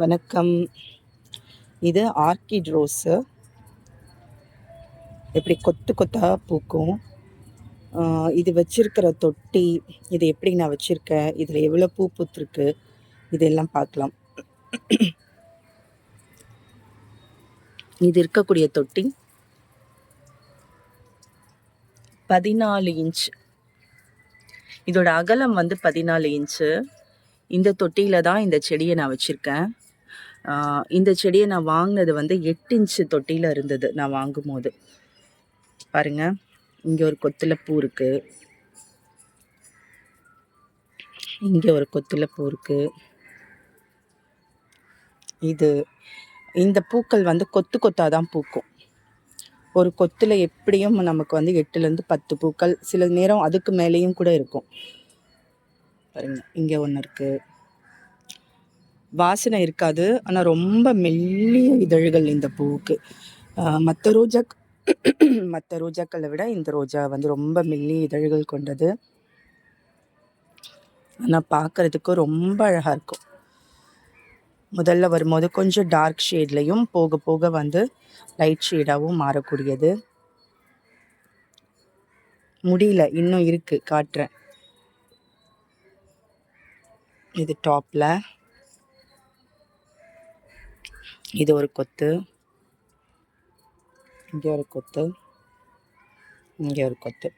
வணக்கம். இது orchid rose. எப்படி கொத்து கொத்தாக பூக்கும். இது வச்சிருக்கிற தொட்டி இது எப்படி நான் வச்சுருக்கேன் இதில் எவ்வளோ பூ பூத்துருக்கு இதெல்லாம் பார்க்கலாம். இது இருக்கக்கூடிய தொட்டி. பதினாலு இன்ச். இதோட அகலம் வந்து பதினாலு இன்ச்சு. இந்த தொட்டியில் தான் இந்த செடியை நான் வச்சுருக்கேன். இந்த செடியை நான் வாங்கினது வந்து எட்டு இன்ச்சு தொட்டியில் இருந்தது நான் வாங்கும்போது. பாருங்கள் இங்கே ஒரு கொத்துல பூ இருக்குது இங்கே ஒரு கொத்தில பூ இருக்குது இது இந்த பூக்கள் வந்து கொத்து கொத்தாக தான் பூக்கும். ஒரு கொத்தில் எப்படியும் நமக்கு வந்து எட்டுலேருந்து பத்து பூக்கள் சில நேரம் அதுக்கு மேலேயும் கூட இருக்கும். பாருங்க. இங்கே ஒன்று இருக்குது வாசனை இருக்காது. ஆனால் ரொம்ப மெல்லிய இதழ்கள் இந்த பூவுக்கு. மற்ற ரோஜா மற்ற ரோஜாக்களை விட இந்த ரோஜா வந்து ரொம்ப மெல்லிய இதழ்கள் கொண்டது. ஆனால் பார்க்குறதுக்கு ரொம்ப அழகாக இருக்கும். முதல்ல வரும்போது கொஞ்சம் டார்க் ஷேட்லேயும் போக போக வந்து லைட் ஷேடாகவும் மாறக்கூடியது. முடியல. இன்னும் இருக்குது காட்டுறேன். இது டாப்பில் இது ஒரு கொத்து. இங்கே ஒரு கொத்து. இங்கே ஒரு கொத்து.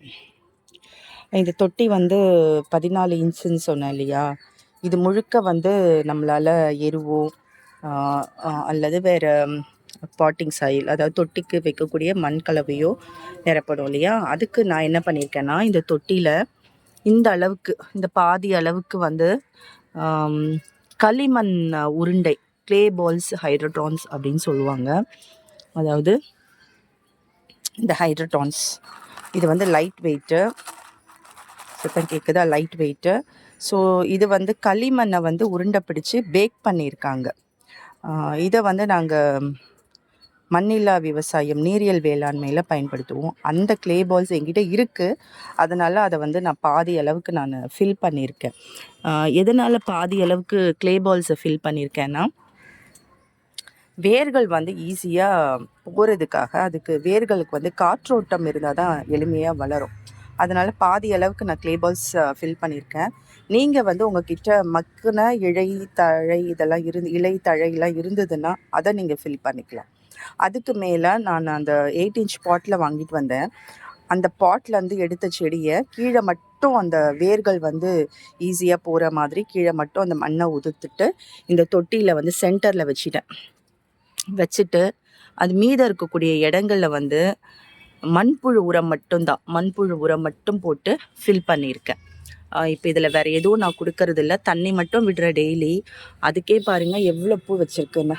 இந்த தொட்டி வந்து பதினாலு இன்ச்சுன்னு சொன்னேன் இல்லையா? இது முழுக்க வந்து நம்மளால் எருவோ அல்லது வேறு பாட்டிங் சாயில் அதாவது தொட்டிக்கு வைக்கக்கூடிய மண் கலவையோ நிரப்படும் இல்லையா? அதுக்கு நான் என்ன பண்ணியிருக்கேன்னா இந்த தொட்டியில் இந்த அளவுக்கு இந்த பாதி அளவுக்கு வந்து களிமண் உருண்டை க்ளே பால்ஸ் ஹைட்ரோட்ரான்ஸ் அப்படின்னு சொல்லுவாங்க. அதாவது இந்த ஹைட்ரோட்ரான்ஸ் இது வந்து லைட் வெயிட்டு சத்தம் கேட்குதா லைட் வெயிட்டு ஸோ இது வந்து களிமண்ணை வந்து உருண்டை பிடிச்சி பேக் பண்ணியிருக்காங்க. இதை வந்து நாங்கள் மண்ணில்லா விவசாயம் நீரியல் வேளாண்மையில் பயன்படுத்துவோம். அந்த க்ளே பால்ஸ் என்கிட்ட இருக்குது அதனால் அதை வந்து நான் பாதி அளவுக்கு நான் ஃபில் பண்ணியிருக்கேன் எதனால் பாதி அளவுக்கு க்ளே பால்ஸை ஃபில் பண்ணியிருக்கேன்னா வேர்கள் வந்து ஈஸியாக போகிறதுக்காக அதுக்கு வேர்களுக்கு வந்து காற்றோட்டம் இருந்தால் தான் எளிமையாக வளரும். அதனால் பாதி அளவுக்கு நான் கிளே பால்ஸ் ஃபில் பண்ணியிருக்கேன் நீங்கள் வந்து உங்ககிட்ட மக்குன இழை தழை இதெல்லாம் இருந்து இலை தழையெல்லாம் இருந்ததுன்னா அதை நீங்கள் ஃபில் பண்ணிக்கலாம். அதுக்கு மேலே நான் அந்த எயிட் இன்ச் பாட்டில் வாங்கிட்டு வந்தேன். அந்த பாட்லேருந்து எடுத்த செடியை கீழே மட்டும் அந்த வேர்கள் வந்து ஈஸியாக போகிற மாதிரி கீழே மட்டும் அந்த மண்ணை உதுத்துட்டு இந்த தொட்டியில் வந்து சென்டரில் வச்சிட்டேன். வச்சுட்டு அது மீதம் இருக்கக்கூடிய இடங்களில் வந்து மண்புழு உரம் மட்டும்தான். மண்புழு உரம் மட்டும் போட்டு ஃபில் பண்ணியிருக்கேன். இப்போ இதில் வேறு எதுவும் நான் கொடுக்கறதில்ல. தண்ணி மட்டும் விடுற டெய்லி அதுக்கே பாருங்கள் எவ்வளோ பூ வச்சுருக்குன்னு.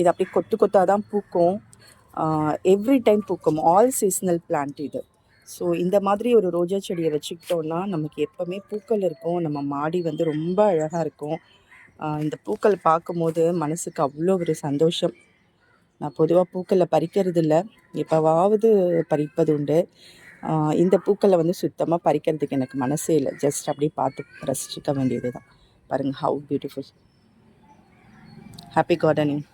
இது அப்படியே கொத்து கொத்தாக தான் பூக்கும். எவ்ரி டைம் பூக்கும். ஆல் சீசனல் பிளான்ட் இது. ஸோ இந்த மாதிரி ஒரு ரோஜா செடியை வச்சுக்கிட்டோன்னா நமக்கு எப்போவுமே பூக்கள் இருக்கும். நம்ம மாடி வந்து ரொம்ப அழகாக இருக்கும். இந்த பூக்கள் பார்க்கும்போது மனசுக்கு அவ்வளோ ஒரு சந்தோஷம். நான் பொதுவாக பூக்களை பறிக்கிறது இல்லை எப்போவாவது பறிப்பது உண்டு. இந்த பூக்களை வந்து சுத்தமாக பறிக்கிறதுக்கு எனக்கு மனசே இல்லை. ஜஸ்ட் அப்படியே பார்த்து ரசிச்சுக்க வேண்டியது தான் பாருங்கள் ஹவு பியூட்டிஃபுல் ஹாப்பி கார்டனிங்